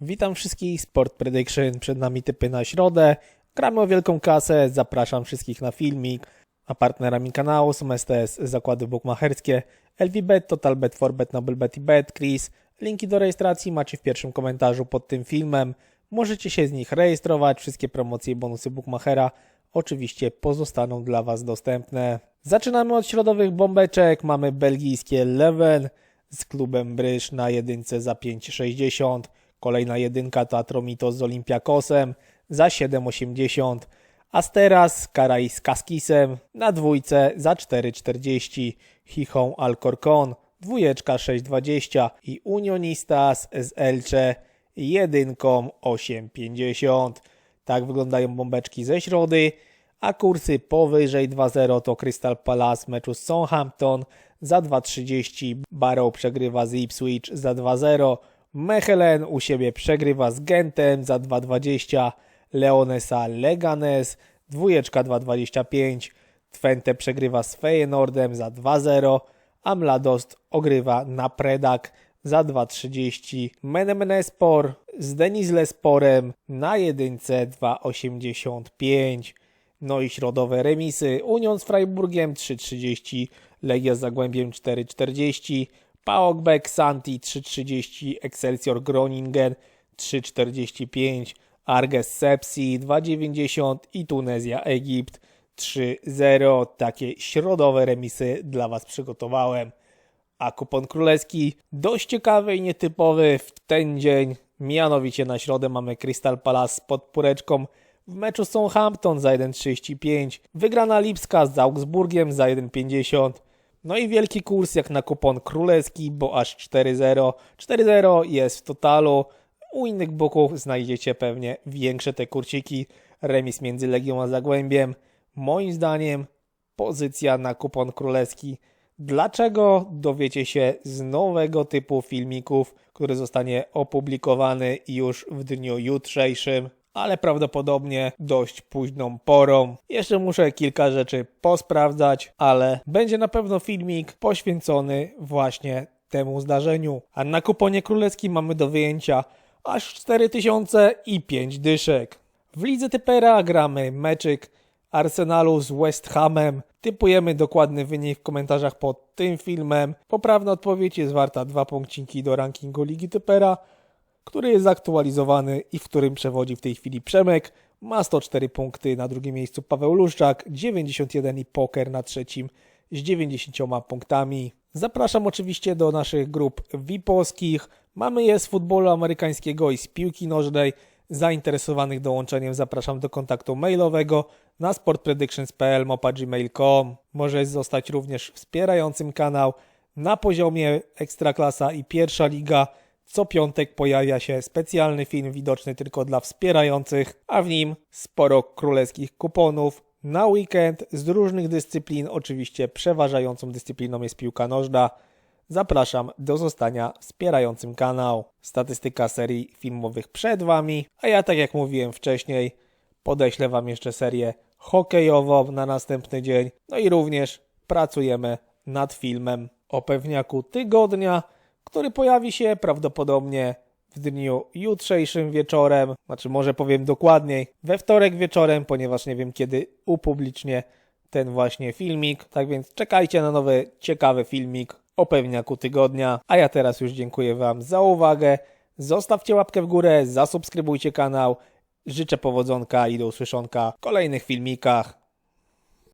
Witam wszystkich, Sport Prediction, przed nami typy na środę. Gramy o wielką kasę, zapraszam wszystkich na filmik. A partnerami kanału są STS, zakłady bukmacherskie, LVBet, TotalBet, Forbet, NobleBet i BetCris. Linki do rejestracji macie w pierwszym komentarzu pod tym filmem. Możecie się z nich rejestrować, wszystkie promocje i bonusy bookmachera oczywiście pozostaną dla Was dostępne. Zaczynamy od środowych bombeczek, mamy belgijskie Leven z klubem Bryż na jedynce za 5,60. Kolejna jedynka to Atromito z Olympiakosem za 7,80. Asteras Karaj z Kaskisem na dwójce za 4,40. Chichą Alcorcon dwójeczka 6,20 i Unionistas z Elche jedynką 8,50. Tak wyglądają bombeczki ze środy, a kursy powyżej 2,0 to Crystal Palace w meczu z Southampton za 2,30, Barrow przegrywa z Ipswich za 2,0, Mechelen u siebie przegrywa z Gentem za 2,20, Leonesa Leganes, dwójeczka 2,25, Twente przegrywa z Feyenoordem za 2,0, a Mladost ogrywa na Predak za 2,30. Menemenespor z Denizlesporem na jedynce 2,85. No i środowe remisy. Union z Freiburgiem 3,30. Legia z Zagłębiem 4,40. PAOK Beck Santi 3,30. Excelsior Groningen 3,45. Arges Sepsi 2,90 i Tunezja Egipt 3,0. Takie środowe remisy dla Was przygotowałem. A kupon królewski dość ciekawy i nietypowy w ten dzień. Mianowicie na środę mamy Crystal Palace z podpóreczką w meczu Southampton za 1,35. Wygrana Lipska z Augsburgiem za 1,50. No i wielki kurs jak na kupon królewski, bo aż 4,0. 4,0 jest w totalu. U innych boków znajdziecie pewnie większe te kurciki. Remis między Legią a Zagłębiem. Moim zdaniem pozycja na kupon królewski. Dlaczego dowiecie się z nowego typu filmików, który zostanie opublikowany już w dniu jutrzejszym, ale prawdopodobnie dość późną porą. Jeszcze muszę kilka rzeczy posprawdzać, ale będzie na pewno filmik poświęcony właśnie temu zdarzeniu. A na kuponie królewskim mamy do wyjęcia aż 4000 i 5 dyszek. W lidze typera gramy meczyk Arsenalu z West Hamem. Typujemy dokładny wynik w komentarzach pod tym filmem. Poprawna odpowiedź jest warta dwa punkciki do rankingu Ligi Typera, który jest aktualizowany i w którym przewodzi w tej chwili Przemek. Ma 104 punkty, na drugim miejscu Paweł Luszczak, 91 i Poker na trzecim z 90 punktami. Zapraszam oczywiście do naszych grup VIP-owskich. Mamy je z futbolu amerykańskiego i z piłki nożnej. Zainteresowanych dołączeniem zapraszam do kontaktu mailowego na sportpredictions.pl gmail.com. Możesz zostać również wspierającym kanał na poziomie Ekstraklasa i Pierwsza Liga. Co piątek pojawia się specjalny film widoczny tylko dla wspierających, a w nim sporo królewskich kuponów na weekend z różnych dyscyplin. Oczywiście przeważającą dyscypliną jest piłka nożna. Zapraszam do zostania wspierającym kanał. Statystyka serii filmowych przed Wami, a ja tak jak mówiłem wcześniej, podeślę Wam jeszcze serię hokejową na następny dzień. No i również pracujemy nad filmem o pewniaku tygodnia, który pojawi się prawdopodobnie w dniu jutrzejszym wieczorem, znaczy może powiem dokładniej, we wtorek wieczorem, ponieważ nie wiem kiedy upublicznię ten właśnie filmik. Tak więc czekajcie na nowy, ciekawy filmik o pewniaku tygodnia. A ja teraz już dziękuję Wam za uwagę. Zostawcie łapkę w górę, zasubskrybujcie kanał. Życzę powodzonka i do usłyszonka w kolejnych filmikach.